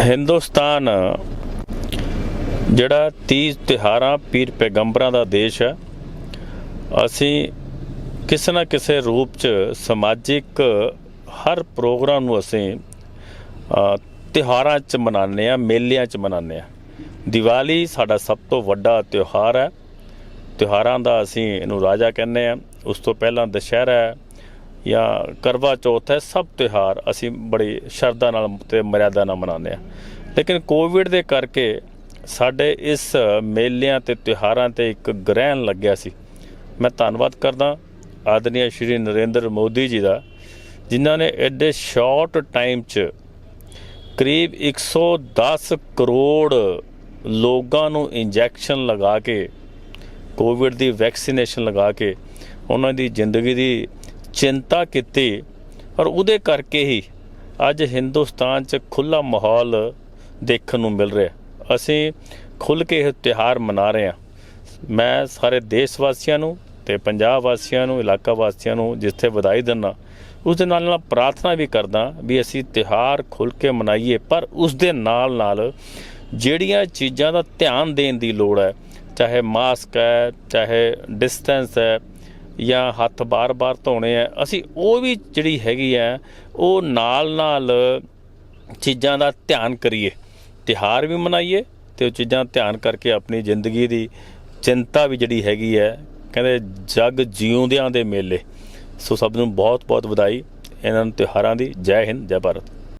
ਹਿੰਦੁਸਤਾਨ ਜਿਹੜਾ 30 ਤਿਹਾਰਾਂ ਪੀਰ ਪੈਗੰਬਰਾਂ ਦਾ ਦੇਸ਼ ਹੈ ਅਸੀਂ ਕਿਸੇ ਨਾ ਕਿਸੇ ਰੂਪ ਚ ਸਮਾਜਿਕ ਹਰ ਪ੍ਰੋਗਰਾਮ ਨੂੰ ਅਸੀਂ ਅ, ਤਿਉਹਾਰਾਂ ਚ ਮਨਾਉਂਦੇ ਆ ਮੇਲਿਆਂ ਚ ਮਨਾਉਂਦੇ ਆ ਦੀਵਾਲੀ ਸਾਡਾ ਸਭ ਤੋਂ ਵੱਡਾ ਤਿਉਹਾਰ ਹੈ। ਤਿਉਹਾਰਾਂ ਦਾ ਅਸੀਂ ਇਹਨੂੰ ਰਾਜਾ ਕਹਿੰਦੇ ਆ ਉਸ ਤੋਂ ਪਹਿਲਾਂ ਦੁਸ਼ਹਿਰਾ ਜਾਂ ਕਰਵਾ ਚੌਥ ਹੈ, ਸਭ ਤਿਉਹਾਰ ਅਸੀਂ ਬੜੀ ਸ਼ਰਧਾ ਨਾਲ ਤੇ ਮਰਿਆਦਾ ਨਾਲ ਮਨਾਉਂਦੇ ਆ ਲੇਕਿਨ ਕੋਵਿਡ ਦੇ ਕਰਕੇ ਸਾਡੇ ਇਸ ਮੇਲਿਆਂ ਤੇ ਤਿਉਹਾਰਾਂ ਤੇ ਇੱਕ ਗ੍ਰਹਿਣ ਲੱਗਿਆ ਸੀ। ਮੈਂ ਧੰਨਵਾਦ ਕਰਦਾ ਆਦਰਨੀय ਸ਼੍ਰੀ ਨਰਿੰਦਰ ਮੋਦੀ ਜੀ ਦਾ, ਜਿਨ੍ਹਾਂ ਨੇ ਐਡੇ ਸ਼ਾਰਟ ਟਾਈਮ 'ਚ ਕਰੀਬ 110 ਕਰੋੜ ਲੋਕਾਂ ਨੂੰ ਇੰਜੈਕਸ਼ਨ ਲਗਾ ਕੇ ਕੋਵਿਡ ਦੀ ਵੈਕਸੀਨੇਸ਼ਨ ਲਗਾ ਕੇ, ਉਹਨਾਂ ਦੀ ਜ਼ਿੰਦਗੀ ਦੀ ਚਿੰਤਾ ਕੀਤੀ ਔਰ ਉਹਦੇ ਕਰਕੇ ਹੀ ਅੱਜ ਹਿੰਦੁਸਤਾਨ 'ਚ ਖੁੱਲਾ ਮਾਹੌਲ ਦੇਖਣ ਨੂੰ ਮਿਲ ਰਿਹਾ। ਅਸੀਂ ਖੁੱਲ ਕੇ ਇਹ ਤਿਉਹਾਰ ਮਨਾ ਰਹੇ ਹਾਂ। ਮੈਂ ਸਾਰੇ ਦੇਸ਼ ਵਾਸੀਆਂ ਨੂੰ ਤੇ ਪੰਜਾਬ ਵਾਸੀਆਂ ਨੂੰ, ਇਲਾਕਾ ਵਾਸੀਆਂ ਨੂੰ ਜਿੱਥੇ ਵਧਾਈ ਦਿੰਦਾ ਉਸ ਦੇ ਨਾਲ ਨਾਲ ਪ੍ਰਾਰਥਨਾ ਵੀ ਕਰਦਾ ਵੀ ਅਸੀਂ ਤਿਉਹਾਰ ਖੁੱਲ ਕੇ ਮਨਾਈਏ। ਪਰ ਉਸ ਦੇ ਨਾਲ ਨਾਲ ਜਿਹੜੀਆਂ ਚੀਜ਼ਾਂ ਦਾ ਧਿਆਨ ਦੇਣ ਦੀ ਲੋੜ ਹੈ, ਚਾਹੇ ਮਾਸਕ ਹੈ, ਚਾਹੇ ਡਿਸਟੈਂਸ ਹੈ ਜਾਂ ਹੱਥ ਬਾਰ-ਬਾਰ ਧੋਣੇ ਆ, ਅਸੀਂ ਉਹ ਵੀ ਜਿਹੜੀ ਹੈਗੀ ਹੈ ਉਹ ਨਾਲ-ਨਾਲ ਚੀਜ਼ਾਂ ਦਾ ਧਿਆਨ ਕਰੀਏ। ਤਿਹਾਰ ਵੀ ਮਨਾਈਏ ਤੇ ਉਹ ਚੀਜ਼ਾਂ ਧਿਆਨ ਕਰਕੇ ਆਪਣੀ ਜ਼ਿੰਦਗੀ ਦੀ ਚਿੰਤਾ ਵੀ ਜਿਹੜੀ ਹੈਗੀ ਹੈ ਕਹਿੰਦੇ ਜਗ ਜਿਉਂਦਿਆਂ ਦੇ ਮੇਲੇ। ਸੋ ਸਭ ਨੂੰ ਬਹੁਤ-ਬਹੁਤ ਵਧਾਈ। ਇਹਨਾਂ ਨੂੰ ਤਿਉਹਾਰਾਂ ਦੀ ਜੈ ਹਿੰਦ, ਜੈ ਭਾਰਤ।